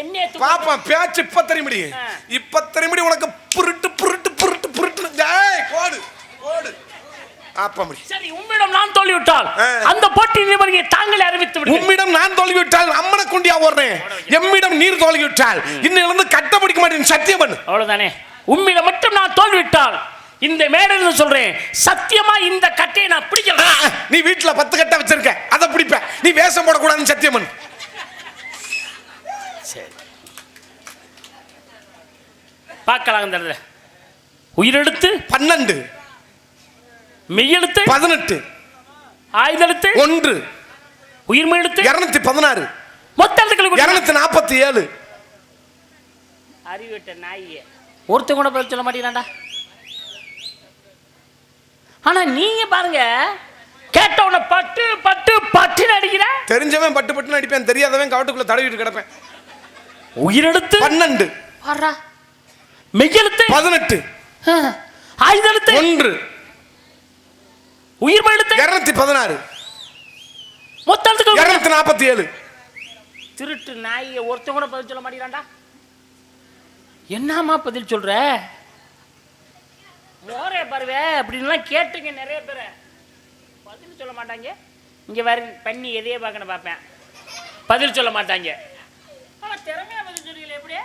என்ன பாப்பா பேச்சு இப்ப தெரியும் முடி ஆ. இப்ப தெரியும் முடி உனக்கு புருட்டு புருட்டு புருட்டு புருட்டு டேய் கோடு கோடு சரி உம்மிடம் நான் தோல்விவிட்டால். அந்த போட்டி நிபந்தனையை தாங்களே அறிவித்து உம்மிடம் நான் தோல்விவிட்டால் அம்மனை கொண்டியா ஓடுறேன். எம்மிடம் நீர் தோல்விவிட்டால் இன்னிலிருந்து கட்ட பிடிக்க மாட்டேன் சத்தியம் பண்ணு. அவ்வளவுதானே. உம்மிடம் மட்டும் நான் தோல்விவிட்டால் இந்த மேடையில் சொல்றேன் சத்தியமா இந்த கட்டையை நான் ஆ, நீ வீட்டுல பத்து கட்ட வச்சிருக்க அதை பிடிப்ப. நீ வேஷம் போடக்கூடாதுன்னு சத்தியம் பண்ணு. பார்க்கலாம் இந்த இடத்துல. உயிரெழுத்து? பன்னெண்டு. மெய்யெழுத்து? பதினெட்டு. ஆயுதெழுத்து? ஒன்று. உயிர்மை எழுத்து இருநூத்தி பதினாறு. மொத்த எழுத்துக்கள் இருநூத்தி நாற்பத்தி ஏழு. அறிவிட்ட நாயே. ஒருத்தன் கூட பதில் சொல்ல மாட்டேங்கிறான்டா. ஆனா நீங்க பாருங்க கேட்டவன பட்டு பட்டு பட்டுன்னு அடிக்கிற? தெரிஞ்சவன் பட்டு பட்டுன்னு அடிப்பேன். தெரியாதவன் காட்டுக்குள்ள தடவிட்டு கிடப்பேன். உயிரெழுத்து? பன்னெண்டு. வர்றா மெய்யெழுத்து பதினெட்டு. ஆயுதெழுத்து ஒன்று. உயிர்மை எழுத்து. இருநூத்தி பதினாறு. மொத்த எழுத்துக்கள் இருநூத்தி நாற்பத்தி ஏழு திருட்டு நாயை ஒருத்தன் கூட பதில் சொல்ல மாட்டேங்கிறான்டா. என்னம்மா பதில் சொல்ற? மோரே பருவே அப்படின்லாம் கேட்டுங்க நிறைய பேர். பதில் சொல்ல மாட்டாங்க. இங்க வர பண்ணி எதையே பார்க்கணும் பார்ப்பேன். பதில் சொல்ல மாட்டாங்க. ஆனா திறமையா பதில் சொல்றீங்களே எப்படி?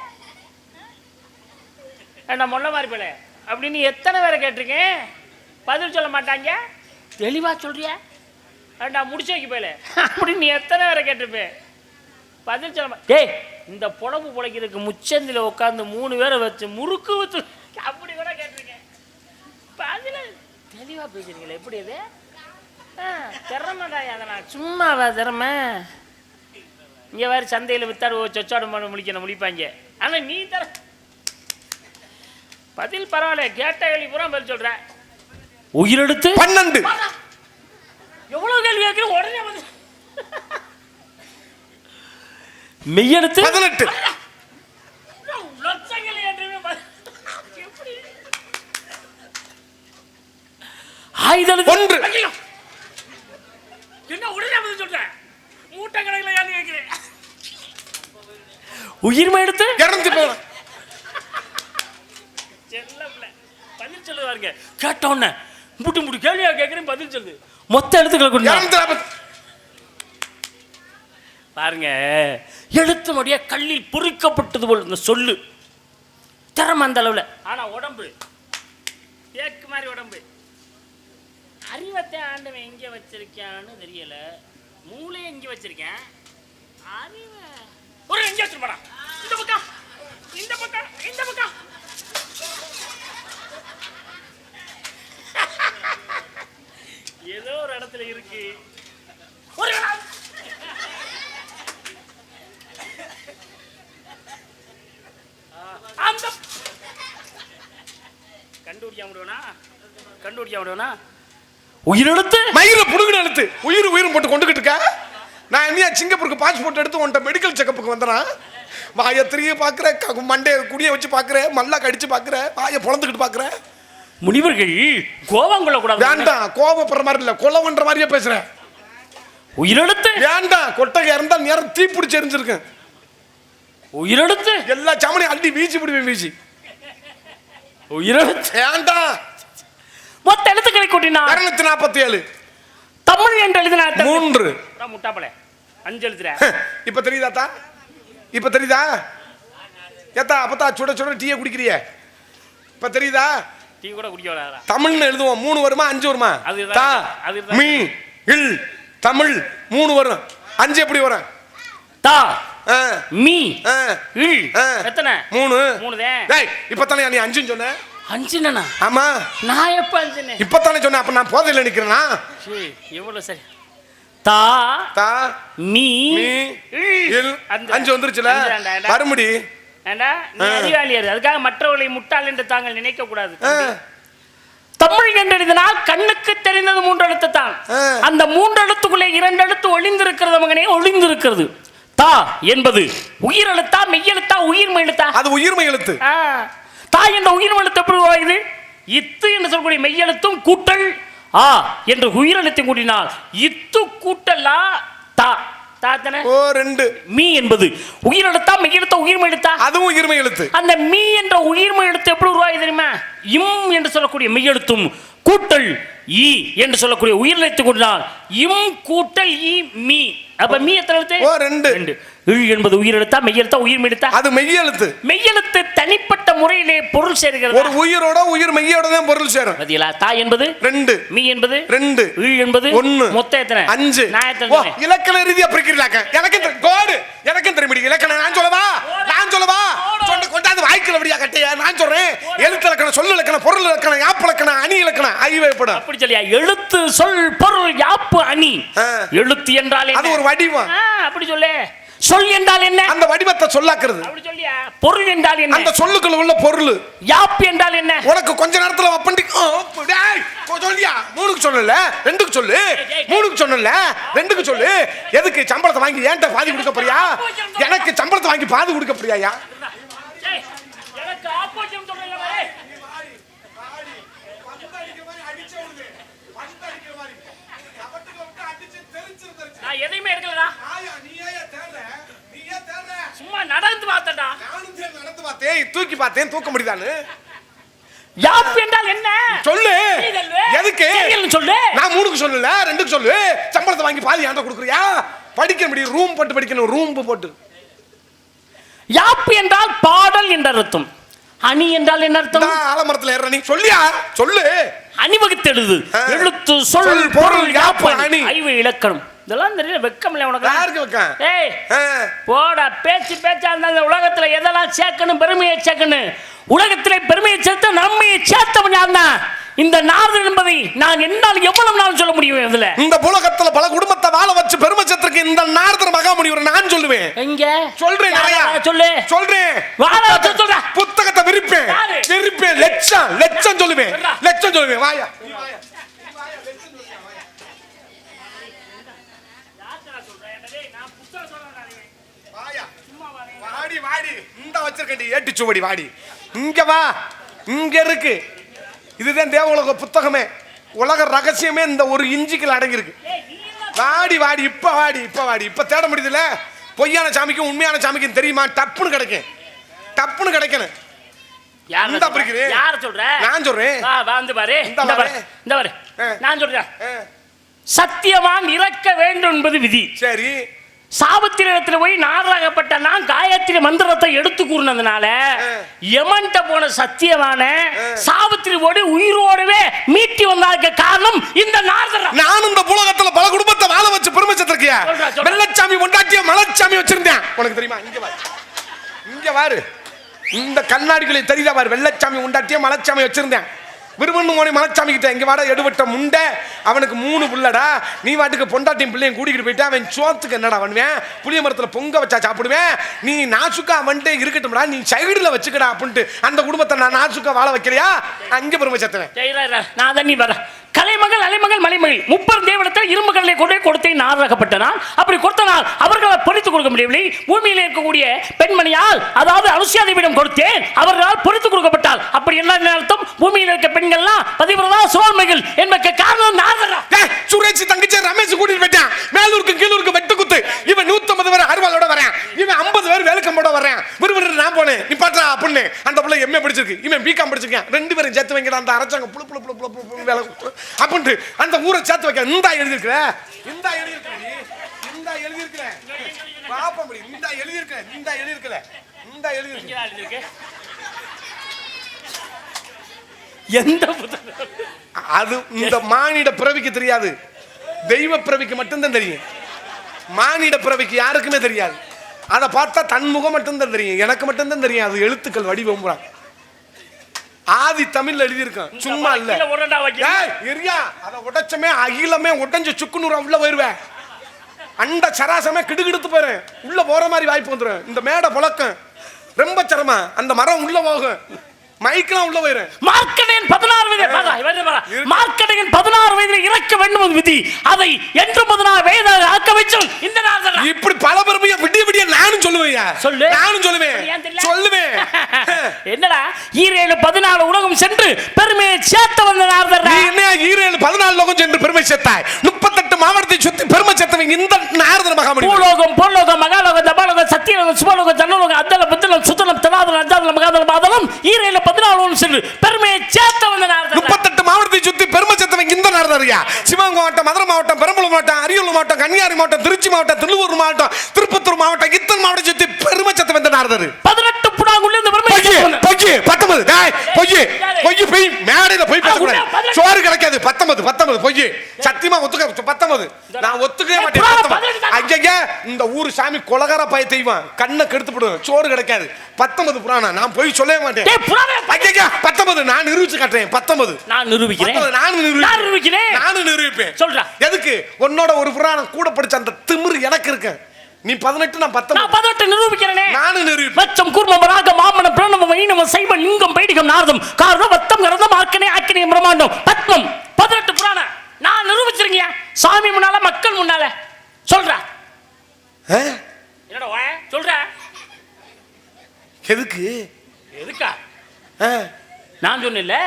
நான் முன்ன மாதிரி போல அப்படின்னு எத்தனை பேரை கேட்டிருக்கேன்? பதில் சொல்ல மாட்டாங்க. தெளிவாக சொல்கிறியா நான் முடிச்சு வைக்க போயில? அப்படின்னு நீ எத்தனை பேரை கேட்டிருப்பேன். பதில் சொல்ல டேய் இந்த புலம்பு புழைக்கிறதுக்கு முச்சந்தில உட்காந்து மூணு பேரை வச்சு முறுக்கு வச்சு அப்படி கூட கேட்டிருக்கேன். பதில் தெளிவாக பேசுறீங்களே எப்படி இது ஆ, திறமைடா அதை நான் சும்மாவா திறமை? இங்கே வேறு சந்தையில் வித்தாடு சொச்சாடு பண்ண முடிக்கணும் முடிப்பாங்க ஆனால் நீ தர பதில் பரவாயில்ல கேட்ட கேள்வி பூரா பதில் சொல்ற. உயிரெடுத்து? பன்னெண்டு. எவ்வளவு கேள்வி கேட்கிறேன் உடனே பதில் மெய்யெடுத்து? பதினெட்டு? ஆயுதெழுத்து? ஒன்று. என்ன உடனே பதில் சொல்றேன் மூட்டை கணக்கில் ஏன் கேட்கிறேன்? உயிர்மை எடுத்து? இருநூத்தி பதினாறு செல்ல. பதில் சொல்லு பாருங்க. கேட்டோன்ன முட்டு முட்டு கேள்வியா கேட்கிறேன் பதில் சொல்லு. மொத்த எழுத்துக்களை நாற்பத்தி பாருங்க எழுத்து மொழியா கல்லில் பொறிக்கப்பட்டது போல் இந்த சொல்லு. திறமை அந்த அளவுல. ஆனா உடம்பு. தேக்கு மாதிரி உடம்பு. அறிவத்தை ஆண்டவன் எங்க வச்சிருக்கான்னு தெரியல. மூளையை எங்க வச்சிருக்கேன்? அறிவை. ஒரு எங்க வச்சிருப்பாடா இந்த பக்கம். இந்த பக்கம். இந்த பக்கம். ஏதோ ஒரு இடத்துல இருக்கு. கண்டுபிடிக்க முடியும்னா கண்டுபிடிக்க முடியும்னா உயிரெழுத்து மயிர புடுங்கின எழுத்து உயிர் உயிரும் போட்டு கொண்டுகிட்டு இருக்க. நான் என்னையா சிங்கப்பூருக்கு பாஸ்போர்ட் எடுத்து உன்ட்ட மெடிக்கல் செக்கப்புக்கு வந்தேனா? வாயை திரிய பார்க்குற மண்டைய குடிய வச்சு பார்க்குற மல்லா கடிச்சு பார்க்குற வாயை பொழந்துக்கிட்டு பார்க்குற. முனிவர்கள் கோபம் கொள்ளக்கூடாது வேண்டாம் கோபப்படுற மாதிரி இல்லை கொலவன்ற மாதிரியே பேசுறேன். உயிரெழுத்து. வேண்டாம் கொட்டகை இருந்தா நேரம் தீ பிடிச்சி எரிஞ்சிருக்கேன். உயிரெழுத்து. எல்லா சாமனையும் அள்ளி வீசி விடுவேன் வீசி. உயிரெழுத்து. வேண்டாம். மொத்த எழுத்துக்களை கூட்டினா. இருநூத்தி நாற்பத்தி ஏழு தமிழ் என்று எழுதினா மூன்று. முட்டாப்பல. அஞ்சு எழுத்துற இப்ப தெரியுதாத்தா? இப்ப தெரியுதா? ஏத்தா அப்பத்தா சுட சுட டீயை குடிக்கிறிய? இப்ப தெரியுதா? டீ கூட குடிக்க தமிழ்னு எழுதுவோம். மூணு வருமா அஞ்சு வருமா? தா. மீ இல் தமிழ் மூணு வரும். அஞ்சு எப்படி வரும்? தா மீ இல். எத்தனை? மூணு. மூணுதே. டேய் இப்பத்தானே நீ அஞ்சுன்னு சொன்ன? அஞ்சுனா ஆமா. நான் எப்ப அஞ்சுனேன்? இப்பத்தானே சொன்ன அப்ப நான் போதையில நிக்கிறேனா? எவ்வளவு சரி? தா தா மீ மீ இல். இல் அந்த- அஞ்சு வந்துருச்சுல? அஞ்சு தாண்டா, ஏண்டா? மறுமுடி ஏண்டா நீ அறிவாளியாரு அதுக்காக மற்றவர்களை முட்டாள் என்று தாங்கள் நினைக்க கூடாது தமிழ் என்று எழுதினால் கண்ணுக்கு தெரிந்தது மூன்று எழுத்து தான். அந்த மூன்று எழுத்துக்குள்ளே இரண்டு எழுத்து ஒளிந்திருக்கிறது மகனே ஒளிந்திருக்கிறது. தா என்பது உயிர் எழுத்தா மெய்யெழுத்தா உயிர்மை எழுத்தா? அது உயிர்மை எழுத்து. தா என்ற உயிர் எழுத்து எப்படி உருவாகுது? இத்து என்று சொல்லக்கூடிய மெய்யெழுத்தும் கூட்டல் ஆ என்று உயிரெழுத்தை கூட்டினால் இத்து கூட்டல் தா. ஓ ரெண்டு. மீ என்பது. உயிரெழுத்தா மெய்யெழுத்தா உயிர்மை எழுத்தா அதுவும் உயிர்மை எழுத்து அந்த மீ என்ற உயிர்மை எழுத்து எப்படி உருவாகி தெரியுமா? இம் என்று சொல்லக்கூடிய மெய்யெழுத்தும் கூட்டல் ஈ என்று சொல்லக்கூடிய உயிரெழுத்து கொண்டால் இம் கூட்டல் ஈ மீ. அப்ப மீ எத்தனை எழுத்து? ஓ ரெண்டு. ரெண்டு. இழ் என்பது உயிரெழுத்தா மெய்யெழுத்தா உயிர்மை எழுத்தா அது மெய் எழுத்து மெய்யெழுத்து தனிப்பட்ட முறையிலே பொருள் சேர்கிறது. ஒரு உயிரோட உயிர் மெய்யோட தான் பொருள் சேரும். பதிலா தா என்பது? ரெண்டு. மீ என்பது? ரெண்டு. இழ் என்பது? ஒண்ணு. மொத்தம் எத்தனை? அஞ்சு. நான் எத்தனை? இலக்கண ரீதியா பிரிக்கிறீங்க எனக்கும் தெரி- கோடு. எனக்கும் தெரிய முடியும் இலக்கணம் நான் சொல்லவா நான் சொல்லவா சொன்ன கொண்டாந்து வாய்க்கல அப்படியா கட்டைய? நான் சொல்றேன். எழுத்து இலக்கணம் சொல்லு இலக்கணம் பொருள் இலக்கணம் யாப்பு இலக்கணம் அணி இலக்கணம். ஐவைப்படும் அப்படி சொல்லியா? எழுத்து சொல் பொருள் யாப்பு அணி. எழுத்து என்றால் அது ஒரு வடிவம். அப்படி சொல்லு. சொல் என்றால் என்ன? அந்த வடிவத்தை சொல்லாக்குறது. அப்படி சொல்லியா? பொருள் என்றால் என்ன? அந்த சொல்லுக்குள்ள உள்ள பொருள். யாப்பு என்றால் என்ன? உனக்கு கொஞ்ச நேரத்துல சொல்லியா? மூணுக்கு சொல்லல. ரெண்டுக்கு சொல்லு. மூணுக்கு சொன்னல ரெண்டுக்கு சொல்லு. எதுக்கு சம்பளத்தை வாங்கி ஏன்ட்ட பாதி கொடுக்க போறியா? எனக்கு சம்பளத்தை வாங்கி பாதி கொடுக்க போறியாயா? ஏய், எனக்கு ஆப்போசிட் சொல்றீங்க பாரு. நான் எதையுமே எடுக்கலடா. சும்மா நடந்து பார்த்தடா தூக்கி பார்த்தேன். தூக்க முடியுதான்னு? யாப்பு என்றால் என்ன? சொல்லு. எதுக்கு? சொல்லு. நான் மூணுக்கு சொல்லல ரெண்டுக்கு சொல்லு. சம்பளத்தை வாங்கி பாதி ஏன்ட்ட கொடுக்குறியா? படிக்க முடியும். ரூம் போட்டு படிக்கணும். ரூம் போட்டு. யாப்பு என்றால் பாடல் என்ற அர்த்தம். அணி என்றால் என்ன அர்த்தம்? ஆலமரத்துல ஏற நீ சொல்லியா? சொல்லு. அணிவகுத்தெழுது ஆ. எழுத்து சொல் பொருள் பொருள், யாப்பு யாப்பு, அணி. அணி. ஐவு இலக்கணம். இதெல்லாம் தெரியல வெக்கம் இல்லை உனக்கு? யாருக்கு வைக்கேன் ஏய். போடா பேச்சு பேச்சா இருந்தா இந்த உலகத்துல எதெல்லாம் சேர்க்கணும் பெருமையை சேர்க்கணும்? உலகத்திலே பெருமையை சேர்த்து நன்மையை சேர்த்தவன் யார் தான் இந்த நாரதன் என்பதை நான் என்னால் எவ்வளவு நாள் சொல்ல முடியும் இதுல? இந்த புலகத்துல பல குடும்பத்தை வாழ வச்சு பெருமை சேர்த்திருக்கு இந்த நாரதர் மகாமுனிவரை நான் சொல்லுவேன். எங்க? சொல்றேன் சொல்லு? சொல்றேன். வாழ வச்சு சொல்ற. புத்தகத்தை விரிப்பேன் யாரு? விரிப்பேன் லட்சம் லட்சம் சொல்லுவேன். லட்சம் சொல்லுவேன் வாயா. வாயா. வாடி. வாடி இந்த வச்சிருக்கடி ஏட்டு சுவடி வாடி. இங்க வா. இங்க இருக்கு. இதுதான் தேவ புத்தகமே. உலக ரகசியமே இந்த ஒரு இஞ்சிக்குள்ள அடங்கியிருக்கு. வாடி வாடி. இப்ப வாடி இப்ப வாடி. இப்ப தேட முடியுதுல பொய்யான சாமிக்கும் உண்மையான சாமிக்கும் தெரியுமா? டப்புன்னு கிடைக்கும். டப்புன்னு கிடைக்கணும். யார் சொல்ற? நான் சொல்றேன் வந்து பாரு. இந்தா பாரு. இந்த பாரு. நான் சொல்றேன். ஆ, சத்தியவான் இறக்க வேண்டும் என்பது விதி. சரி. சாபத்திரத்துல போய் நாராகப்பட்ட நான் காயத்ரி மந்திரத்தை எடுத்து கூறினதுனால யமன்ட்ட போன சத்தியவான சாபத்திரி ஓடி உயிரோடவே மீட்டி வந்ததுக்கு காரணம் இந்த நாரதரா. நானும் இந்த புலகத்துல பல குடும்பத்தை வாழ வச்சு பெருமை சேர்த்திருக்கியா? சொல்றா, சொல்றா. வெள்ளச்சாமி கொண்டாட்டிய மலைச்சாமி வச்சிருந்தேன். உனக்கு தெரியுமா? இங்க பாரு. இங்க பாரு. இந்த கண்ணாடிகளை தெரியுதா பாரு? வெள்ளச்சாமி உண்டாட்டிய மலைச்சாமி வச்சிருந்தேன். விரும்பு மோனி மலைச்சாமி கிட்ட இங்க வாட எடுபட்ட முண்டை? அவனுக்கு மூணு புள்ளடா. நீ வாட்டுக்கு பொண்டாட்டியும் பிள்ளையும் கூட்டிகிட்டு போயிட்டு. அவன் சோத்துக்கு என்னடா பண்ணுவேன்? புளிய மரத்தில் பொங்க வச்சா சாப்பிடுவேன்? நீ நாசுக்கா வந்துட்டு இருக்கட்டும்டா. நீ சைடுல வச்சுக்கடா அப்படின்ட்டு அந்த குடும்பத்தை நான் நாசுக்கா வாழ வைக்கிறியா அங்கே பெருமை சேர்த்துவேன். நான் தான் நீ மலைமகள் அலைமகள் மலைமகள் முப்பெரும் தேவனத்தில் இரும்பு கடலை கொண்டே கொடுத்தே நாராகப்பட்ட நாள் அப்படி கொடுத்த நாள் அவர்களை பொறித்து கொடுக்க முடியவில்லை பூமியில் இருக்கக்கூடிய பெண்மணியால் அதாவது அனுசியாதேவியிடம் கொடுத்தேன் அவர்களால் பொறித்து கொடுக்கப்பட்டால் அப்படி என்ன அர்த்தம் பூமியில் இருக்க பெண்கள்லாம் பதிவிரதா சோழ்மைகள் என்பதற்கு காரணம் நாரதரா சுரேஷ் தங்கச்சி ரமேஷ் கூட்டிட்டு போயிட்டான் மேலூருக்கு கீழூருக்கு வெட்டு குத்து இவன் நூத்தம்பது பேர் அருவாளோட வரேன் இவன் ஐம்பது பேர் வேலுக்கம்போட வரேன் விறுவிறு நான் போனேன் நீ பாத்தா அப்படின்னு அந்த பிள்ளை எம்ஏ படிச்சிருக்கு இவன் பிகாம் படிச்சிருக்கேன் ரெண்டு பேரும் சேர்த்து வைக்கிற அந்த அரசாங்கம் புளு புளு புளு புளு புளு வேலை அப்படின்ட்டு அந்த ஊரை சேர்த்து வைக்க இந்தா எழுதியிருக்கிற? இந்தா எழுதியிருக்கிற நீ? இந்தா எழுதியிருக்கிற? பாப்ப முடியும் இந்தா எழுதியிருக்கிற? இந்தா எழுதியிருக்கல இந்தா எழுதியிருக்க எந்த? அது இந்த மானிட பிறவிக்கு தெரியாது. தெய்வ பிறவிக்கு மட்டும்தான் தெரியும். மானிட பிறவிக்கு யாருக்குமே தெரியாது. அதை பார்த்தா தன் முகம் மட்டும்தான் தெரியும். எனக்கு மட்டும்தான் தெரியும். அது எழுத்துக்கள் வடிவம் ஆதி தமிழ்ல எழுதியிருக்கேன். சும்மா இல்ல. இரியா அதை உடைச்சமே அகிலமே உடைஞ்சு சுக்குநூறா உள்ள போயிருவேன் அண்ட சராசமே கிடுகிடுத்து போயிரும் உள்ள போற மாதிரி வாய்ப்பு வந்துடும் இந்த மேடை புழக்கம். ரொம்ப சிரமம். அந்த மரம் உள்ள போகும். மைக்கெல்லாம் உள்ள போயிரும் மார்க்கடையன் பதினாறு வயது. மார்க்கடையன் பதினாறு வயதில் இறக்க வேண்டும் விதி. அதை என்று பதினாறு வயதாக ஆக்க வச்சும் இந்த நாரதரா இப்படி பல பெருமையா விடிய விடிய நானும் சொல்லுவேன் சொல்லு. நானும்? சொல்லுவேன். என்னடா ஈரேழு பதினாலு உலகம் சென்று பெருமையை சேர்த்த வந்த நாரதரா ஈரேழு பதினாலு லோகம் சென்று பெருமை சேர்த்தாய்? முப்பத்தெட்டு மாவட்ட மாவட்டத்தை சுத்தி பெருமை சேர்த்தவங்க இந்த நாரதர் மகாமணி பூலோகம் பொல்லோகம் மகாலோகம் தபாலோகம் சத்தியலோகம் சுபலோகம் ஜன்னலோகம் அத்தலம் புத்தலம் சுத்தலம் தலாதலம் அஜாதலம் மகாதலம் பாதலம் ஈரையில பதினாலு சென்று பெருமையை சேர்த்த வந்த நாரதர் முப்பத்தெட்டு மாவட்டத்தை சுத்தி பெருமை சேர்த்தவங்க இந்த நாரதரியா சிவகங்கை மாவட்டம் மதுரை மாவட்டம் பெரம்பலூர் மாவட்டம் அரியலூர் மாவட்டம் கன்னியாகுமரி மாவட்டம் திருச்சி மாவட்டம் திருவள்ளூர் மாவட்டம் திருப்பத்தூர் மாவட்டம் இத்தனை மாவட்டம் சுத்தி பெருமை சேர்த்தவங்க இந்த நாரதர் பதினெட்டு புடாங்குள்ள இந்த பெருமை பொய்யு பொய்யு பொய் மேடையில போய் பேசக்கூடாது. உண்மை, பதினெட்டு. சோறு கிடைக்காது. பத்தொன்பது பத்தொன்பது பொய்யு. சத்தியமா ஒத்துக்க பத்தொன்பது. நான் ஒத்துக்கவே மாட்டேன். ஐயையே, இந்த ஊரு சாமி கொலகார பய தெய்வம். கண்ணை கெடுத்துப்படும் சோறு கிடைக்காது. பத்தொன்பது புராணம். நான் போய் சொல்லவே மாட்டேன். ஐயையே, பத்தொன்பது. நான் நிரூபிச்சு காட்டுறேன். பத்தொன்பது. நான் நிரூபிக்கிறேன். நானும் நிரூபிக்கிறேன். நானும் நிரூபிப்பேன். எதுக்கு? உன்னோட ஒரு புராணம் கூட படிச்ச அந்த திமிரு எனக்கு இருக்கு. நீ பதினெட்டு நான் நான் பத்தொன்பது பதினெட்டு நிரூபிக்கிறேனே. நானும் நிரூபிப்பேன் மச்சம் கூர்மம் ராக மாமனம் பிரணவம் வைணவம் சைவம் லிங்கம் பைடிகம் நாரதம். காரணம் வத்தம் கரதம் ஆக்கனே ஆக்கினே பிரம்மாண்டம். பத்மம். பதினெட்டு புராணம் நான் நிரூபிச்சிருக்கீங்க. சாமி முன்னால மக்கள் முன்னால. சொல்றா? என்னடா வாய? சொல்ற. எதுக்கு? எதுக்கா? நான் சொன்னேன்ல.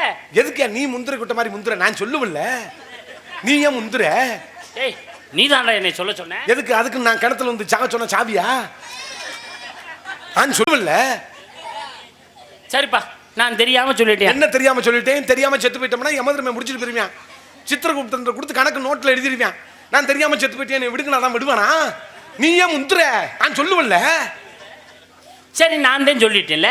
எதுக்கு நீ முந்திர குட்ட மாதிரி முந்திர? நான் சொல்லுவல்ல. நீ ஏன் முந்திர? ஏய் நீ என்னை சொல்ல சொன்ன? எதுக்கு? அதுக்கு நான் கிணத்துல வந்து சாக சொன்ன சாவியா? நான் சொல்லுவல்ல. சரிப்பா நான் தெரியாம சொல்லிட்டேன். என்ன தெரியாம சொல்லிட்டேன்? தெரியாம செத்து போயிட்டோம்னா யமதர்மை முடிச்சிட்டு போயிருவான். சித்திரகுப்தன் கொடுத்து கணக்கு நோட்ல எழுதிருவான். நான் தெரியாம செத்து போயிட்டேன் விடுங்க நான் தான் விடுவானா? நீ ஏன் முந்திர நான் சொல்லுவல்ல. சரி நான் தான் சொல்லிட்டேன்ல.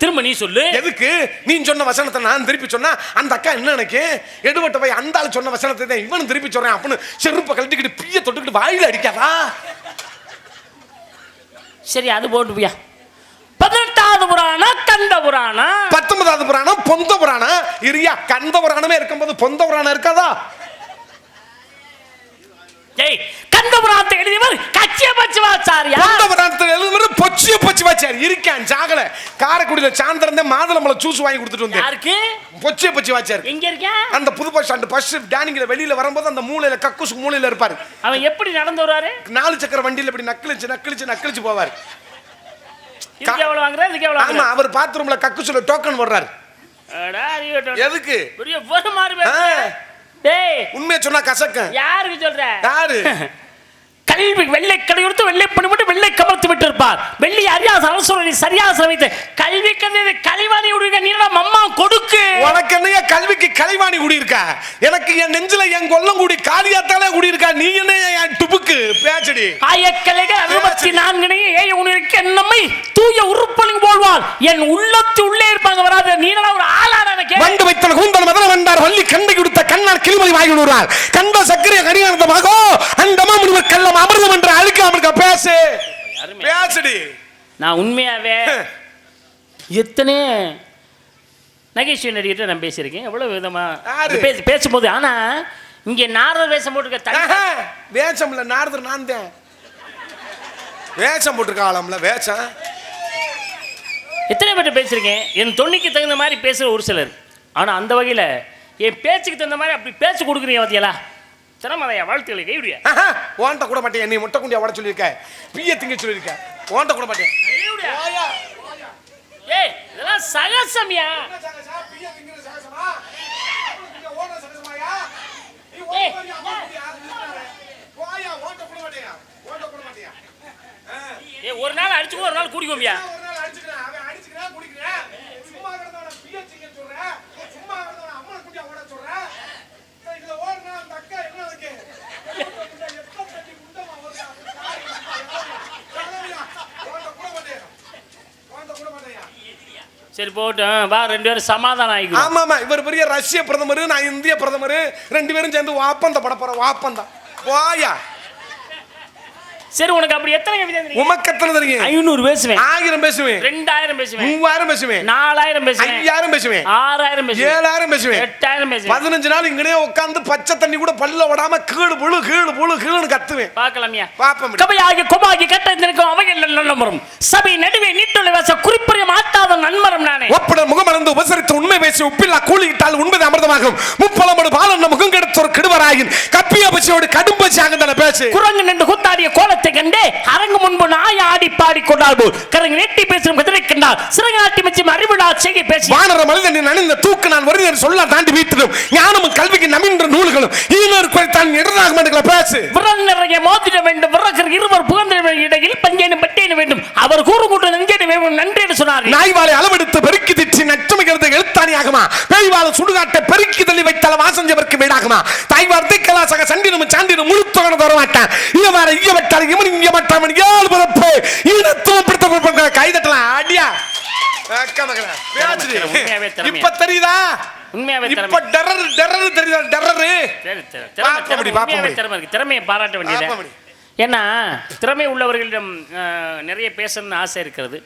திரும்ப நீ சொல்லு. எதுக்கு? நீ சொன்ன வசனத்தை நான் திருப்பி சொன்னா அந்த அக்கா என்ன நினைக்கு எடுபட்ட போய் அந்த ஆள் சொன்ன வசனத்தை தான் இவனும் திருப்பி சொல்றேன் அப்படின்னு செருப்பை கழட்டிக்கிட்டு பீய தொட்டுக்கிட்டு வாயில அடிக்காதா? சரி அது போட்டு போயா பதினெட்டாவது புராணம் கந்த புராணம். பத்தொன்பதாவது புராணம் பொந்த புராணம். இரியா கந்த புராணமே இருக்கும்போது பொந்த புராணம் இருக்காதா? ஏய் கந்த புராணத்தை எழுதியவர் கச்சிய பச்சுவாச்சாரியா? பொந்த புராணத்தில் எழுதுறது பொச்சிய பொச்சி வச்சார் இருக்கான் ஜாகல. காரைக்குடியில சாயந்தரம் தான் மாதுளம்பழம் ஜூஸ் வாங்கி கொடுத்துட்டு வந்தேன். யாருக்கு? பொச்சிய பொச்சி வச்சார் எங்க இருக்கேன் அந்த புது பஸ் ஸ்டாண்ட் பஸ் வெளியில வரும்போது அந்த மூலையில கக்குசு மூலையில இருப்பாரு. அவன் எப்படி நடந்து வருவாரு? நாலு சக்கர வண்டியில இப்படி நக்கிழிச்சு நக்கிழிச்சு நக்கிழிச்சு போவார். இதுக்கு எவ்வளவு வாங்குற இதுக்கு எவ்வளவு ஆமா அவர் பாத்ரூம்ல கக்குசுல டோக்கன் அறியட்டும். எதுக்கு? பெரிய ஒரு மாறு ஆ. பேசுற. டேய் உண்மையை சொன்னா கசக்கம். யாருக்கு சொல்ற? யாரு? கல்வி வெள்ளை கடையுறுத்து வெள்ளை பணிபட்டு வெள்ளை கமர்த்து விட்டு இருப்பார் வெள்ளி அரியாச அரசுரை சரியாக வைத்து கல்வி கதை கலைவாணி உடைய நீரம் அம்மா கொடுக்கு? உனக்கு என்னைய கல்விக்கு கலைவாணி குடி இருக்கா எனக்கு என் நெஞ்சில என் கொல்லம் கூடி காளியாத்தாலே குடி இருக்கா நீ என்ன என் டுபுக்கு பேச்சடி ஆயக்கலைகள் அறுபத்தி நான்கு ஏய உனக்கு என்னம்மை? தூய உருப்பலிங் போல்வாள். என் உள்ளத்து உள்ளே இருப்பாங்க வராது. நீனா ஒரு ஆளான வண்டு வைத்தன கூந்தல் மதன வந்தார். வள்ளி கண்டை கொடுத்த கண்ணார் கிளிமதி வாங்கி விடுவார் கண்ட சக்கரிய கடிகானந்தமாகோ அண்டமா முனிவர் கள்ளம் அமிர்தம் என்று அழுக்காம இருக்க பேசு. பேசுடி. நான் உண்மையாவே எத்தனை நகைச்சுவை நடிகர்கிட்ட நான் பேசியிருக்கேன். எவ்வளவு விதமா யாரு? பேசி பேசும்போது. ஆனா இங்க நாரத வேஷம் ஆஹா, வேஷம் இல்ல நாரதர் நான் தான். வேஷம் போட்டிருக்காளாம்ல வேஷம். எத்தனை பேர்ட்ட பேசியிருக்கேன்? என் தொன்னிக்கு தகுந்த மாதிரி பேசுகிற ஒரு சிலர். ஆனால் அந்த வகையில் என் பேச்சுக்கு தகுந்த மாதிரி அப்படி பேச்சு கொடுக்குறீங்க பார்த்தியலா திறமதையா வாழ்த்துக்களை கைவிடியா ஓன்ட்ட கூட மாட்டேன். நீ முட்டை குண்டியா வட சொல்லியிருக்க. பிய திங்க சொல்லியிருக்க. ஓன்ட்ட கூட மாட்டேன். ஏய் இதெல்லாம் சகசமியா? ஒரு நாள் அடிச்சுக்கோ ஒரு நாள் குடிக்கோமியா சரி போட்டும் வா ரெண்டு பேரும் சமாதானம் ஆகிக்கிறோம் ஆமா ஆமா. இவர் பெரிய ரஷ்ய பிரதமர் நான் இந்திய பிரதமர். ரெண்டு பேரும் சேர்ந்து வாப்பந்த பட போறோம் வாப்பந்தம். போயா சரி உனக்கு அப்படி எத்தனை கவிதை தெரியும் உமக்கு எத்தனை தெரியும் ஐநூறு பேசுவேன். ஆயிரம் பேசுவேன். ரெண்டாயிரம் பேசுவேன். மூவாயிரம் பேசுவேன். நாலாயிரம் பேசுவேன். ஐயாயிரம் பேசுவேன். ஆறாயிரம் பேசுவேன். ஏழாயிரம் பேசுவேன். எட்டாயிரம் பேசுவேன். பதினஞ்சு நாள் இங்கனே உட்காந்து பச்சை தண்ணி கூட பல்ல விடாம கீழு புழு கீழு புழு கீழுன்னு கத்துவேன். பார்க்கலாமியா பாப்போம் கபையாகி கொபாகி கட்ட இருக்கும் அவைகள் நல்லமரம் சபை நடுவே நீட்டுள்ள வாச குறிப்பிட மாட்டாத நன்மரம் நானே. ஒப்பட முகமறந்து உபசரித்து உண்மை பேசி உப்பில்லா கூலியிட்டால் உண்பது அமிர்தமாகும் முப்பலமடு பாலன் முகம் கெடுத்த ஒரு கிடுவராயின். கப்பிய பசியோடு கடும் ஆகுதன பேசு குரங்கு நின்று குத்தாடிய கோலத்தை கண்டு அரங்கு முன்பு நாய் ஆடி பாடி கொண்டாள் போல். கரங்கு நெட்டி பேசும் கதிரை கண்டால் சிறகாட்டி மச்சும் அறிவிழா செய்கை பேசி வானர மனிதன் நனிந்த தூக்கு நான் வருகிறேன் சொல்ல தாண்டி வீட்டிலும் ஞானமும் கல்விக்கு நவீன்ற நூல்களும். ஈனர் குறைத்தான் இடராக பேசு. விரல் நிறைய மோதிட வேண்டும். விறகர் இருவர் புகழ்ந்த இடையில் பஞ்சேனும் பட்டேனு வேண்டும். அவர் கூறு கூட்டு நஞ்சேனு வேண்டும். நன்றி என்று சொன்னார் நாய்வாலை அளவெடுத்து பெருக்கி ஆகுமா பேய்வால சுடுகாட்டை பெருக்கி தள்ளி வைத்தால வாசஞ்சவருக்கு வீடாகுமா? தாய் வார்த்தை கலாசக சண்டினும் சாண்டினும் முழு தொகை தர மாட்டான் இங்க வட்டால் இவன் இங்க மாட்டான். ஏழு பிறப்பு. ஈனத்துவம் பிடித்த கைதட்டலாம் அடியா. இப்ப தெரியுதா? உண்மையாவே இப்ப டெரர் டெரர் தெரியுதா? டெரர். திறமை. திறமையை பாராட்ட வேண்டியது. ஏன்னா திறமை உள்ளவர்களிடம் நிறைய பேசணும்னு ஆசை இருக்கிறது.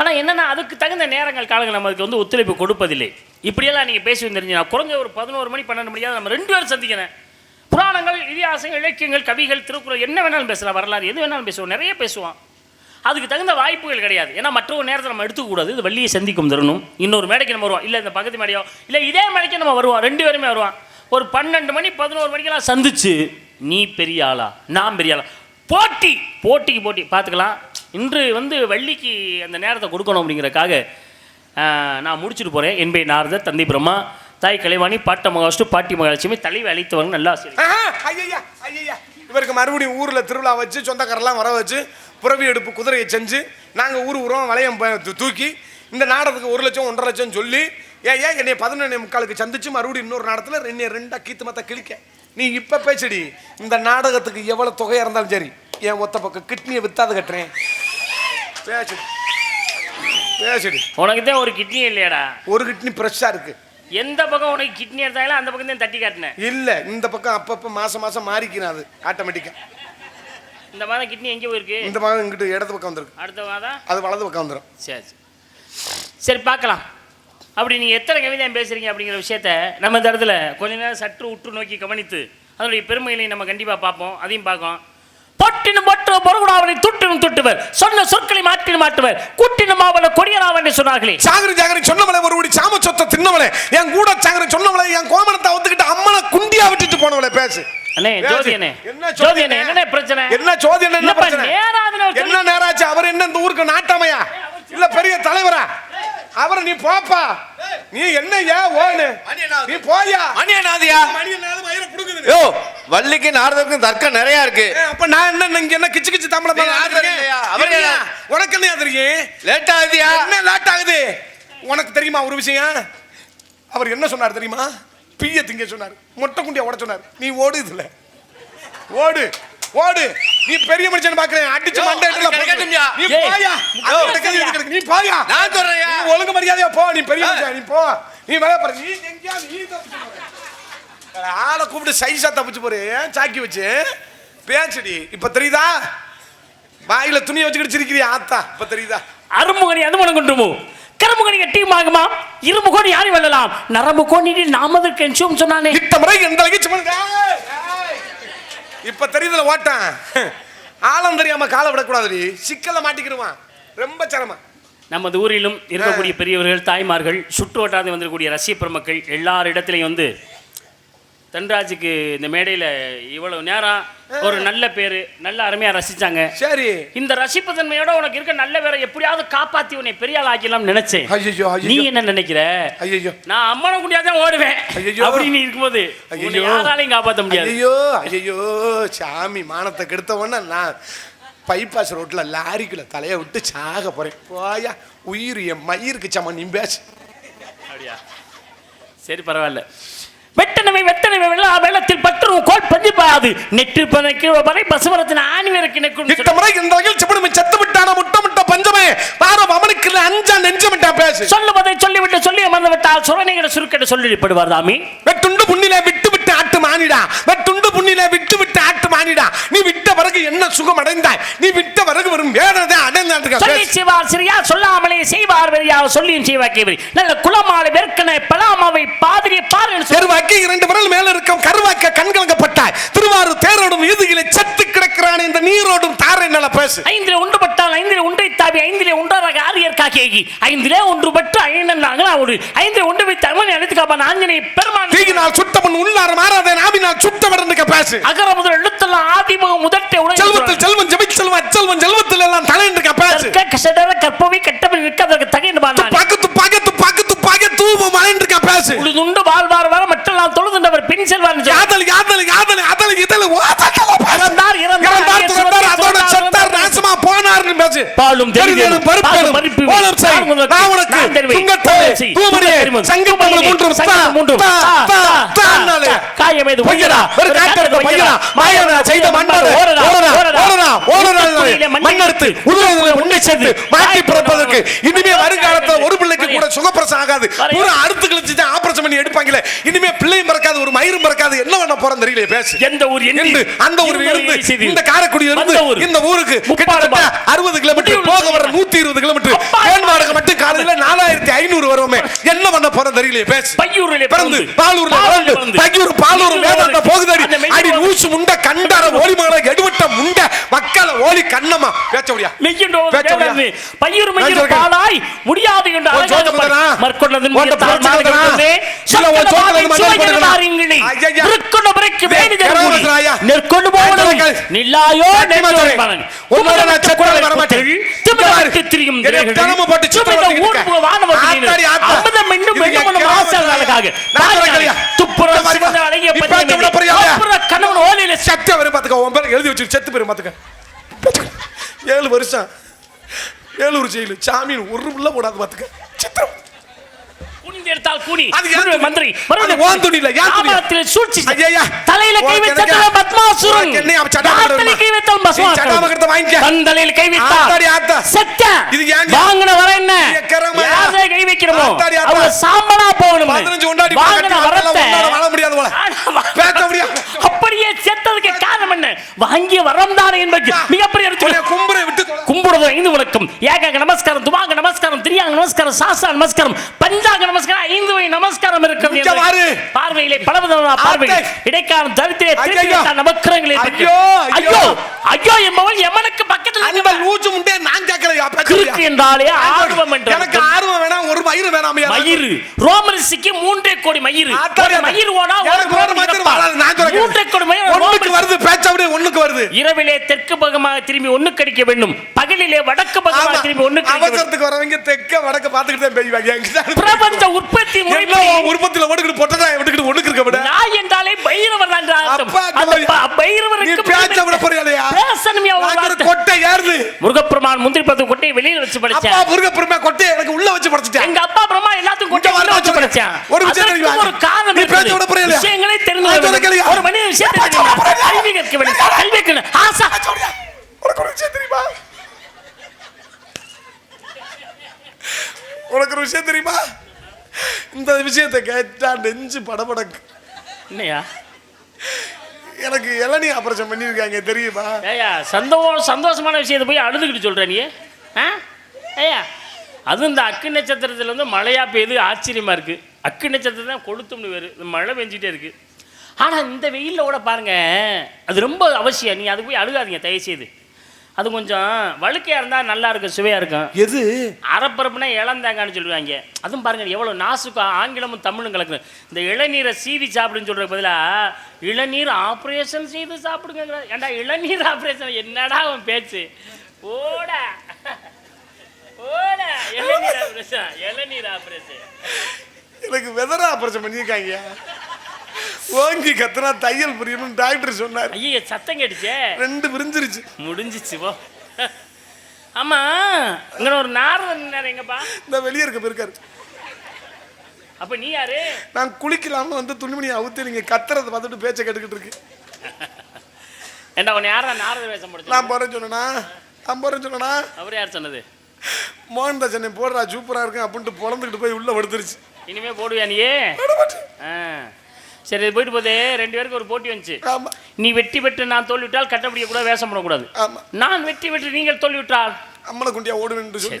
ஆனால் என்னென்னா அதுக்கு தகுந்த நேரங்கள் காலங்கள் நமக்கு வந்து ஒத்துழைப்பு கொடுப்பதில்லை. இப்படியெல்லாம் நீங்கள் பேசி தெரிஞ்சுனா குறைஞ்ச ஒரு பதினோரு மணி பன்னெண்டு மணியாவது நம்ம ரெண்டு பேரும் சந்திக்கிறேன் புராணங்கள் இதிகாசங்கள் இலக்கியங்கள் கவிகள் திருக்குறள் என்ன வேணாலும் பேசலாம் வரலாறு எது வேணாலும் பேசுவோம் நிறைய பேசுவோம். அதுக்கு தகுந்த வாய்ப்புகள் கிடையாது. ஏன்னா மற்ற ஒரு நேரத்தை நம்ம எடுத்துக்கூடாது இது வள்ளியை சந்திக்கும் தருணம். இன்னொரு மேடைக்கு நம்ம வருவோம். இல்லை இந்த பக்கத்து மேடையோ இல்லை இதே மேடைக்கு நம்ம வருவோம். ரெண்டு பேருமே வருவோம். ஒரு பன்னெண்டு மணி பதினோரு மணிக்கெல்லாம் சந்திச்சு நீ பெரிய ஆளா? நான் பெரிய ஆளா? போட்டி போட்டிக்கு போட்டி. பார்த்துக்கலாம். இன்று வந்து வள்ளிக்கு அந்த நேரத்தை கொடுக்கணும் அப்படிங்கிறக்காக நான் முடிச்சுட்டு போகிறேன் என்பை நாரத தந்தை பிரம்மா. தாய் கலைவாணி பாட்ட மகாஷ்டு பாட்டி மகாலட்சுமி தலைவி அழைத்தவங்க நல்லா ஐயையா, ஐயையா. இவருக்கு மறுபடியும் ஊரில் திருவிழா வச்சு சொந்தக்காரெல்லாம் வர வச்சு புறவி எடுப்பு குதிரையை செஞ்சு நாங்கள் ஊர் உரம் வளையம் தூக்கி இந்த நாடகத்துக்கு ஒரு லட்சம் ஒன்றரை லட்சம் சொல்லி ஏன் ஏன் என்னை பதினொன்று முக்காலுக்கு சந்திச்சு மறுபடியும் இன்னொரு நாடத்தில் ரெண்டு ரெண்டாக கீத்து மத்த கிழிக்க. நீ இப்போ பேச்சடி இந்த நாடகத்துக்கு எவ்வளோ தொகையாக இருந்தாலும் சரி. என் ஒத்த பக்கம் கிட்னியை வித்தாது கட்டுறேன். பேச்சடி பேச்சடி உனக்கு தான் ஒரு கிட்னி இல்லையாடா. ஒரு கிட்னி ஃப்ரெஷ்ஷா இருக்கு. எந்த பக்கம் உனக்கு கிட்னி எடுத்தாங்களோ அந்த பக்கம் தான் தட்டி காட்டினேன். இல்ல இந்த பக்கம் அப்பப்ப மாசம் மாசம் மாறிக்கிறேன் அது ஆட்டோமேட்டிக்கா இந்த மாதம் கிட்னி எங்கே போயிருக்கு இந்த பக்கம் இங்கிட்டு இடது பக்கம் வந்துருக்கு. அடுத்த மாதம் அது வலது பக்கம் வந்துடும் சரி சரி. பார்க்கலாம். அப்படி நீங்கள் எத்தனை கவிதை பேசுகிறீங்க அப்படிங்கிற விஷயத்த நம்ம இந்த இடத்துல கொஞ்ச நேரம் சற்று உற்று நோக்கி கவனித்து அதனுடைய பெருமைகளை நம்ம கண்டிப்பாக பார்ப்போம். அதையும் பார்ப்போம் பொட்டினும் பொட்டு பொருகுடாவனை துட்டினும் துட்டுவர். சொன்ன சொற்களை மாற்றினும் மாற்றுவர். கூட்டினும் மாவன கொடியராவன் சொன்னார்களே. சாகரி ஜாகரி சொன்னவளே ஒரு உடி சாம சொத்தை தின்னவளே. என் கூட சாகரி சொன்னவளே என் கோமணத்தை ஒத்துக்கிட்டு அம்மனை குண்டியா விட்டுட்டு போனவளே பேசு. அண்ணே ஜோதி அண்ணே. என்ன பிரச்சனை? என்ன ஜோதி அண்ணே, என்ன பிரச்சனை? என்ன நேராச்சு? அவர் என்ன இந்த ஊருக்கு நாட்டாமையா? இல்ல பெரிய தலைவரா? அவரை நீ போப்பா. நீ என்ன ஏன் ஓனு நீ போயா அநியநாதியா மணி என்ன மயிரை புடுங்குது. யோ வள்ளிக்கு நாரதருக்கும் தர்க்கம் நிறைய இருக்கு. அப்ப நான் என்ன இங்க என்ன கிச்சு கிச்சு தமிழ? உனக்கு என்ன தெரியும்? லேட் ஆகுதியா? என்ன லேட் ஆகுது? உனக்கு தெரியுமா ஒரு விஷயம்? அவர் என்ன சொன்னார் தெரியுமா? பிய திங்க சொன்னார். மொட்டை குண்டியா ஓட சொன்னார். நீ ஓடு இதுல. ஓடு. ஓடு. நீ பெரிய மனுஷன் பாக்குறேன். அடிச்சு மண்டை அது? நீ போயா. அது. நீ போயா. நான் சொல்றேன்யா. நீ ஒழுங்கு மரியாதையா போ. நீ பெரிய மனுஷன். நீ போ. நீ வேலை பாரு. நீ எங்கேயாவது நீ. ஆளை கூப்பிட்டு சைஸா தப்பிச்சு போறே. சாக்கி வச்சு? பேச்சடி. இப்ப தெரியுதா? வாயில துணியை வச்சுக்கிட்டு சிரிக்கிறியா ஆத்தா. இப்ப தெரியுதா? அருமுகனி அதுமணம் கொண்டுமோ கருமுகனி கட்டியுமாகுமா இருமுகோணி யாரை வெல்லலாம்? நரம்பு கோணி நாமதற்கு சொன்னானே. இட்ட முறை எந்த ஏய். இப்ப தெரியுதுல ஓட்டான் ஆழம் தெரியாம காலை விடக்கூடாதுடி. சிக்கல்ல மாட்டிக்கிடுவான். ரொம்ப சிரமம். நமது ஊரிலும் இருக்கக்கூடிய பெரியவர்கள் தாய்மார்கள் சுற்று வட்டாரத்தில் வந்திருக்கக்கூடிய ரசிக பெருமக்கள் எல்லாரிடத்துலையும் வந்து தன்ராஜுக்கு இந்த மேடையில் இவ்வளவு நேரம் ஒரு நல்ல பேர் நல்ல அருமையாக ரசிச்சாங்க. சரி. இந்த ரசிப்பு தன்மையோட உனக்கு இருக்க நல்ல பேரை எப்படியாவது காப்பாத்தி உன்னை பெரிய ஆள் ஆக்கிடலாம் நினைச்சேன். ஐயோ நீ என்ன நினைக்கிற? ஐயோ நான் அம்மனை குண்டியா தான் ஓடுவேன். ஐயையோ. அப்படின்னு இருக்கும்போது. யாராலையும் காப்பாற்ற முடியாது. ஐயோ ஐயோ சாமி மானத்தை கெடுத்த உடனே நான் பைபாஸ் ரோட்ல லாரிக்குள்ள தலைய விட்டு சாக போறேன். போயா உயிர் என் மயிருக்கு சம நீ பேசு அப்படியா? சரி பரவாயில்ல. வெட்டனவை வெட்டனவை வெள்ள வெள்ளத்தில் பற்றும் கோல் பஞ்சிப்பாது நெற்று பதைக்கு வரை பசுமரத்தின் ஆணி விறக்கி நிற்கும் இட்ட முறை இந்த வகையில் செப்படும் செத்து விட்டான முட்டை முட்டை பஞ்சமே. பாரம் அவனுக்கு அஞ்சா நெஞ்சமிட்டா பேசு. சொல்லுவதை சொல்லிவிட்டு சொல்லி அமர்ந்து விட்டால் சுரணைகளை சுருக்கெட்டு சொல்லிப்படுவார் தாமி வெட்டுண்டு புண்ணில விட்டு விட்டு ஆட்டு மானிடா. வெட்டுண்டு புண்ணில விட்டு விட்டு ஆட்டு மானிடா. நீ விட்ட பிறகு என்ன சுகம் அடைந்தாய்? நீ விட்ட பிறகு வரும் அடைந்தான் சொல்லி செய்வார் சரியா சொல்லாமலே செய்வார் வெறியா சொல்லியும் செய்வார் கேவரி நல்ல குலமாலை வெற்கனை பலாமாவை பாதிரி பாரு என்று சொல்லி கருவாக்கி இரண்டு விரல் மேல இருக்கும் கருவாக்க கண்கலங்கப்பட்டாய் திருவாரூர் தேரோடும் வீதியிலே செத்து கிடக்கிறான் இந்த நீரோடும் தாரை நல்ல பேசு. ஐந்திலே ஒன்றுபட்டால் ஐந்திலே ஒன்றை தாவி ஐந்திலே ஒன்றாக ஐந்திலே ஒன்றுபட்டு ஐநன் அகலாவோடு ஐந்திலே ஒன்று வைத்து அம்மனை அழைத்து காப்பான். பெருமான் தீயினால் சுட்டவன் உள்ளார மாறாதே நாவினால் சுட்டவரனுக்கு பேசு. அகர முதல் எழுத்தெல்லாம் ஆதிமுகம் முதட்டை செல்வத்தில் செல்வன் ஜெபிச் செல்வன் அச்செல்வன் செல்வத்தில் எல்லாம் கற்பவை கட்டவை துப்பாக்கு துப்பாக்கு துப்பாக்கு தூவ மலைன்றுக்க பேசு உழுதுண்டு வாழ்வார் வர மற்றெல்லாம் தொழுதுண்டவர் பின் செல்வார் யாதல் யாதல் யாதல் அதல் இதழ் இறந்தார் இறந்தார் இறந்தார் துறந்தார் அதோட செத்தார் நாசமா போனார்னு பேசு பாலும் தெரிதேனும் பருப்பேனும் பருப்பு ஓலம் செய் நான் உனக்கு. தூமரியே. காயமேது ஒரு மாயனா செய்த மன்னர் மண்ணெடுத்து உன்னை பிறப்பதற்கு இனிமே வருங்காலத்துல ஒரு பிள்ளைக்கு கூட சுகப்பிரசம் ஆகாது பூரா அறுத்து கழிச்சு தான் ஆபரேஷன் பண்ணி எடுப்பாங்களே இனிமே பிள்ளையும் மறக்காது ஒரு மயிரும் மறக்காது என்ன பண்ண போறோம் தெரியல பேசு எந்த ஊர் என்று அந்த இருந்ததை இருந்து. இந்த காரைக்குடியில இருந்து ஊர். இந்த ஊருக்கு கிட்டத்தட்ட. அறுபது கிலோமீட்டர் போக வர. நூத்தி இருபது கிலோமீட்டர். தேன்மார்க்கு மட்டும் காலையில நாலாயிரத்தி ஐநூறு வருவோமே என்ன பண்ண போறோம் தெரியல பேசு பையூரிலே பிறந்து பாலூர்ல பாலூர்ல வளர்ந்து பையூர் பாலூர் வேதாந்த போகுதடி அடி. நூசு முண்ட கண்டார ஓலி மகளை எடுவட்ட முண்ட மக்கள ஓலி கண்ணமா பேச்ச முடியா மெய்யுண்டோ பேச்ச முடியா? பையூர் மயிர். பாலாய் முடியாது என்று அழகாக? மற்கொண்டதன் மீது. திருக்கொண்ட பிறைக்கு? நெற்கொண்டு நில்லாயோ. மகன். திரியும் போட்டு சுமித வரைக்கும் ஊர் இருக்க. புக வானவர்களில். ஆத்தாடி, ஆத்தா. அமிர்தம் இன்னும். சொல்றேன். துப்புரவு இந்த மாதிரி சிவந்த அழகிய? அப்புறம் கணவன் ஓலையில சத்த வரும் உன் பேர் எழுதி வச்சு செத்து பேரும் பாத்துக்க ஏழு வருஷம். ஏழூர் ஜெயிலு. சாமி ஒரு உள்ள போடாது பார்த்துக்க சித்திரம். எடுத்தால் கூனி அது? மந்திரி துணி இல்ல, துணி? சூழ்ச்சி. ஐயையா. தலையில கை எனக்கு- பத்மாசுரன் என்ன அவன் சட்டா தலையில கை வைத்தால் சட்டா கை ஆத்தாடி, ஆத்தா. வைத்தால் செத்த இது ஏங்க? வாங்கின வர என்ன? யாரை கை வைக்கிறோமோ. அவங்க சாம்பலா போகணும் வாங்கின வரத்தை வாழ முடியாது போல. பேச முடியாது. அப்படியே செத்ததுக்கு காரணம் என்ன வாங்கிய வரம் தானே என்பது மிகப்பெரிய கும்புரை விட்டு தொலை. கும்பிடுறது ஐந்து வணக்கம் ஏகாங்க நமஸ்காரம் துவாங்க நமஸ்காரம் திரியாங்க நமஸ்காரம் சாஸ்திர நமஸ்காரம் பஞ்சாங்க நமஸ்காரம் ஐந்து வகை நமஸ்காரம் இருக்கிறது. பார்வையிலே பலவிதமான பார்வை. இடைக்காலம் தரித்திரே திருப்பி நமக்கிறங்களே ஐயோ, ஐயோ. ஐயோ என்பவள் எமனுக்கு பக்கத்தில் இருக்கிறாள். லூசு முண்டே நான் பேச கிறுக்கு? என்றாலே ஆர்வம் என்ற எனக்கு ஆர்வம் வேணாம் ஒரு மயிறு வேணாமையா மயிறு. ரோமரிசிக்கு மூன்றே கோடி மயிறு. ஒரு மயிர் ஓனா. மூன்றே கோடி மயிர் ஒண்ணுக்கு. வருது பேச்ச அப்படியே ஒண்ணுக்கு வருது. இரவிலே தெற்கு பக்கமாக திரும்பி ஒண்ணு கடிக்க வேண்டும். பகலிலே வடக்கு பக்கமாக ஆமா. திரும்பி ஒண்ணு கடிக்க அவசரத்துக்கு வரவங்க தெக்க வடக்க பாத்துக்கிட்டு தான் பெய்வாங்க எங்க பிரபஞ்ச உற்பத்தி உன் உற்பத்தியில ஓடுக்கிட்டு பொட்டதா விட்டுக்கிட்டு ஒண்ணுக்கு இருக்க விட நாய் என்றாலே பைரவர் தான் அர்த்தம். பைரவருக்கு பேச்ச விட போறியா பேசணுமே ஒரு. கொட்டை ஏறுது. முருகப்பெருமான் முந்திரி பத்து கொட்டையை வெளியில வச்சு அப்பா படிச்சேன் முருக பெருமை கொட்டை எனக்கு உள்ள வச்சு படிச்சுட்டேன் எங்க அப்பா பிரம்மா எல்லாத்துக்கும் கொட்டை இங்க உள்ள வர வச்சு சொல்லுங்க. படிச்சேன் ஒரு விஷயம்? ஒரு காரணம் நீ. பேச்ச விட இல்லையா? விஷயங்களை தெரிந்து? ஒரு மனித விஷயத்தை? கல்வி கற்க வேண்டும். கல்வி கற்கணும் ஆசா. உனக்கு ஒரு விஷயம் தெரியுமா? உனக்கு ஒரு விஷயம் தெரியுமா? இந்த விஷயத்தை கேட்டா நெஞ்சு படபடக்கு. என்னையா? எனக்கு இளநீ ஆபரேஷன் பண்ணியிருக்காங்க தெரியுமா? ஏயா சந்தோஷம் சந்தோஷமான விஷயத்தை போய் அழுதுகிட்டு சொல்ற நீ. ஆ? ஏயா அதுவும் இந்த அக்கு நட்சத்திரத்தில் வந்து மழையா பெய்யுது ஆச்சரியமா இருக்கு. அக்கு நட்சத்திரம் தான் கொளுத்தும்னு வேறு மழை பெஞ்சிட்டே இருக்கு. ஆனால் இந்த வெயிலில் கூட பாருங்க அது ரொம்ப அவசியம். நீ அது போய் அழுகாதீங்க தயவுசெய்து. அது கொஞ்சம் வழுக்கையாக இருந்தால் நல்லா இருக்கும் சுவையாக இருக்கும். எது? அறப்பரப்புனா இளந்தாங்கன்னு சொல்லுவாங்க. அதுவும் பாருங்க எவ்வளோ நாசுக்கும் ஆங்கிலமும் தமிழும் கலக்குது. இந்த இளநீரை சீவி சாப்பிடுன்னு சொல்ற பதிலாக இளநீர் ஆப்ரேஷன் செய்து சாப்பிடுங்க ஏன்டா இளநீர் ஆப்ரேஷன் என்னடா அவன் பேச்சு? ஓடா ஓடா இளநீர் ஆப்ரேஷன் இளநீர் ஆப்ரேஷன் எனக்கு வெதர் ஆபரேஷன் பண்ணியிருக்காங்க. ஓங்கி கத்துனா தையல் புரியணும்னு டாக்டர் சொன்னார். ஐயோ சத்தம் கேட்டுச்சே. ரெண்டு விரிஞ்சிருச்சு. முடிஞ்சிச்சு போ ஆமா இங்கே ஒரு நாரதன் நின்னாரு எங்கப்பா? இந்த வெளியே இருக்க போயிருக்காரு. அப்ப நீ யாரு? நான் குளிக்கலாம்னு வந்து துணிமணியை அவுத்து நீங்க கத்துறதை பார்த்துட்டு பேச்சை கேட்டுக்கிட்டு இருக்கு. ஏண்டா உன்னை யாரா நாரத வேஷம் படிச்சு நான் போறேன்னு சொன்னேனா? நான் போறேன்னு சொன்னேனா? அவர் யார் சொன்னது? மோகன் தாஸ் என்னை போடுறா சூப்பரா இருக்கும் அப்படின்ட்டு பொழந்துக்கிட்டு போய் உள்ள படுத்துருச்சு. இனிமே போடுவியா நீயே சரி போயிட்டு போதே ரெண்டு பேருக்கு ஒரு போட்டி வந்துச்சு. நீ வெட்டி பெற்று நான் தோல்விட்டால் கட்டப்படிய கூட வேஷம் பண்ணக்கூடாது நான் வெட்டி வெற்றி நீங்கள் தோல்விட்டால் அம்மனை குண்டியா ஓடுவேன் சொல்லி.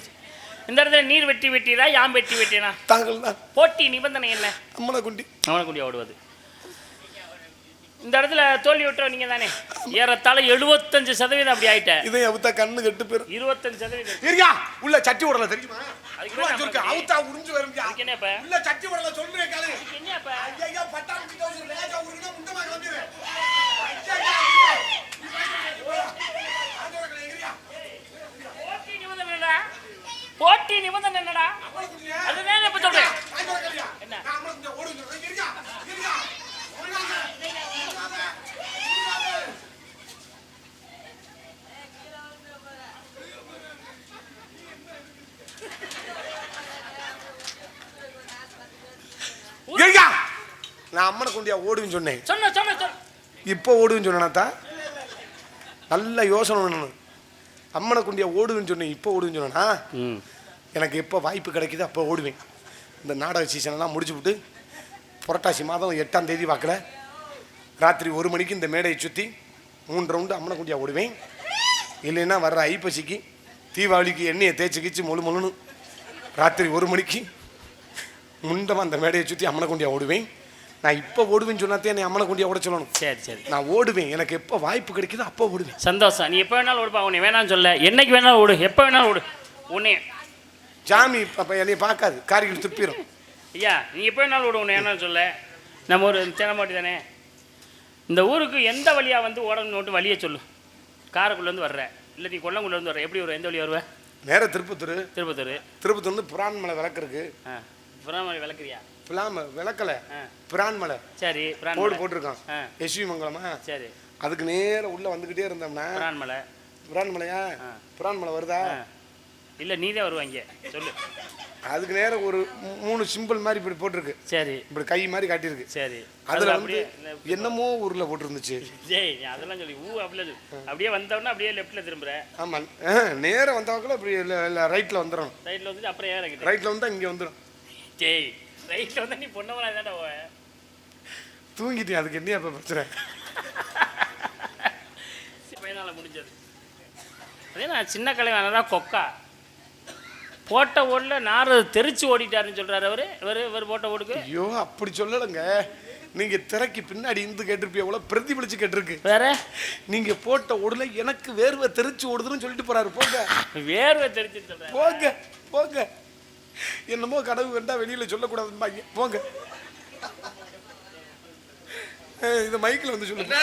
இந்த இடத்துல நீர் வெட்டி வெட்டிடா யாம் வெட்டி வெட்டினா? தாங்கள் போட்டி நிபந்தனை என்ன? அம்மனை குண்டி. அவனுக்குடியா ஓடுவது. இந்த இடத்துல தோல்வி விட்டுற நீங்க தானே. ஏறத்தாழ எழுபத்தஞ்சு சதவீதம் அப்படி ஆயிட்ட. இதை அவுத்தா கண்ணு கெட்டு போயிரும். இருபத்தஞ்சு சதவீதம். இருயா உள்ள சட்டி உடல தெரியுமா? அதுக்கு? அவுத்தா உறிஞ்சு அதுக்கு என்ன இப்ப? உள்ள சட்டி உடல சொல்றேன் காலு. என்ன இப்ப? ஐயா பட்டாளம் கிட்ட ஒரு லேசா உருகுனா முண்டமா கிளம்பிடு போட்டி நிபந்தனை என்னடா? போட்டி நிபந்தனை என்னடா? அதுதான் இப்ப சொல்றேன். என்ன? நான் அம்மனை கொண்டியா ஓடுவேன்னு சொன்னேன். சொன்ன சொன்ன சொன்ன. இப்போ ஓடுவேன்னு சொன்னாத்தா நல்ல யோசனை பண்ணணும் அம்மனை கொண்டியா ஓடுவேன்னு சொன்னேன் இப்போ ஓடுவேன்னு சொன்னா ம். எனக்கு எப்போ வாய்ப்பு கிடைக்குது அப்போ ஓடுவேன். இந்த நாடக சீசனெல்லாம் முடிச்சு விட்டு புரட்டாசி மாதம் எட்டாம் தேதி வாக்கில் ராத்திரி ஒரு மணிக்கு இந்த மேடையை சுற்றி மூணு ரவுண்டு அம்மனை குண்டியா ஓடுவேன். இல்லைன்னா வர்ற ஐப்பசிக்கு தீபாவளிக்கு எண்ணெயை தேய்ச்சி கிச்சு முழு முழுன்னு ராத்திரி ஒரு மணிக்கு முண்டமாக அந்த மேடையை சுற்றி அம்மனை குண்டியா ஓடுவேன். நான் இப்போ ஓடுவேன்னு சொன்னாத்தே என்னை அம்மனை குண்டியா ஓட சொல்லணும். சரி சரி. நான் ஓடுவேன். எனக்கு எப்போ வாய்ப்பு கிடைக்குதோ அப்போ ஓடுவேன். சந்தோஷம். நீ எப்போ வேணாலும் ஓடுப்பா. உன்னை வேணாம்னு சொல்ல. என்னைக்கு வேணாலும் ஓடு. எப்போ வேணாலும் ஓடு. உன்னை ஜாமி அப்போ என்னைய பார்க்காது. காரிகள் துப்பிடும் ஐயா நீ எப்போ வேணாலும் ஓடு. உன்னை வேணாம்னு சொல்ல. நம்ம ஒரு சேனமாட்டி தானே இந்த ஊருக்கு எந்த வழியாக வந்து ஓடணும்னு வழியை சொல்லு. காரைக்குள்ளேருந்து வர்ற. இல்லை நீ கொல்லங்குள்ளேருந்து வர்ற. எப்படி வரும் எந்த வழி வருவ? நேர திருப்பத்தூர். திருப்பத்தூர். திருப்பத்தூர் வந்து புரான் மலை விளக்குறதுக்கு. ஆ. புறாமலை விளக்குறியா? பிளாம விளக்கல. பிரான் மலை. சரி போர்டு. போட்டிருக்கான். எஸ்வி மங்கலமா சரி. அதுக்கு நேர உள்ள வந்துகிட்டே இருந்தோம்னா பிரான் மலை. பிரான் மலையா. பிரான் மலை வருதா? இல்லை நீ தான் வருவாங்க சொல்லு. அதுக்கு நேர ஒரு மூணு சிம்பிள் மாதிரி இப்படி போட்டிருக்கு. சரி. இப்படி கை மாதிரி காட்டியிருக்கு. சரி. அதுல அப்படியே என்னமோ ஊர்ல போட்டிருந்துச்சு. ஜெய் அதெல்லாம் சொல்லி. ஊ அப்படியே சொல்லு. அப்படியே வந்தோடனே அப்படியே லெஃப்ட்ல திரும்புற. ஆமா. ஆ, நேர வந்தவங்கள இப்படி ரைட்ல வந்துடும் ரைட்ல வந்து அப்புறம் ஏற ரைட்ல வந்தா இங்க வந்துடும் ஜெய் ரைட்ல வந்தா நீ பொண்ணவனா தானே போவ தூங்கிட்டேன் அதுக்கு என்ன இப்ப பிரச்சனை? பையனால முடிஞ்சது. அதே நான் சின்ன கலைவான தான் கொக்கா. போட்ட ஓடல நார் தெரிச்சு ஓடிட்டாருன்னு சொல்றாரு அவரு. இவரு இவர் போட்ட ஓடுக்கு. ஐயோ அப்படி சொல்லலைங்க. நீங்க திரைக்கு பின்னாடி இருந்து கேட்டிருப்பிய எவ்வளவு பிரதிபலிச்சு கேட்டிருக்கு. வேற? நீங்க போட்ட உடல எனக்கு வேர்வை தெரிச்சு ஓடுதுன்னு சொல்லிட்டு போறாரு. போங்க. வேர்வை சொல்றாரு. போங்க போங்க. என்னமோ கனவு கண்டா வெளியில சொல்லக்கூடாதும்பாங்க போங்க. இந்த மைக்கில் வந்து சொல்லுங்க.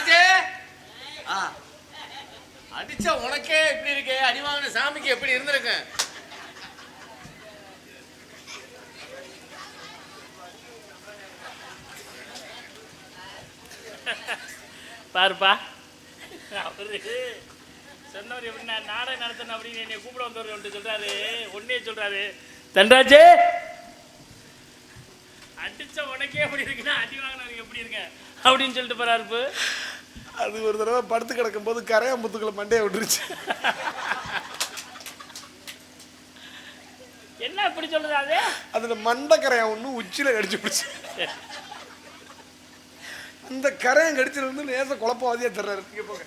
அடிச்சா உனக்கே இப்படி இருக்கே. அடி வாங்கின சாமிக்கு எப்படி இருந்திருக்கும் பாருப்பா. அவரு சொன்னவர் எப்படி நான் நாடகம் நடத்தணும் அப்படின்னு என்னை கூப்பிட வந்தவர் ஒன்று சொல்றாரு. ஒன்னே சொல்றாரு. தன்ராஜே. அடிச்ச உனக்கே எப்படி இருக்குன்னா அடி வாங்கினவங்க எப்படி இருக்க? அப்படின்னு சொல்லிட்டு போறாரு அது ஒரு தடவை படுத்து கிடக்கும் போது கரையாம்புத்துக்களை மண்டையை விட்டுருச்சு. என்ன இப்படி சொல்லுது அது? அதுல மண்டை கரையான் ஒன்று உச்சியில கடிச்சு பிடிச்சு. அந்த கரையான் கடிச்சது வந்து லேச குழப்பவாதியா தர்றாரு. இங்க போங்க.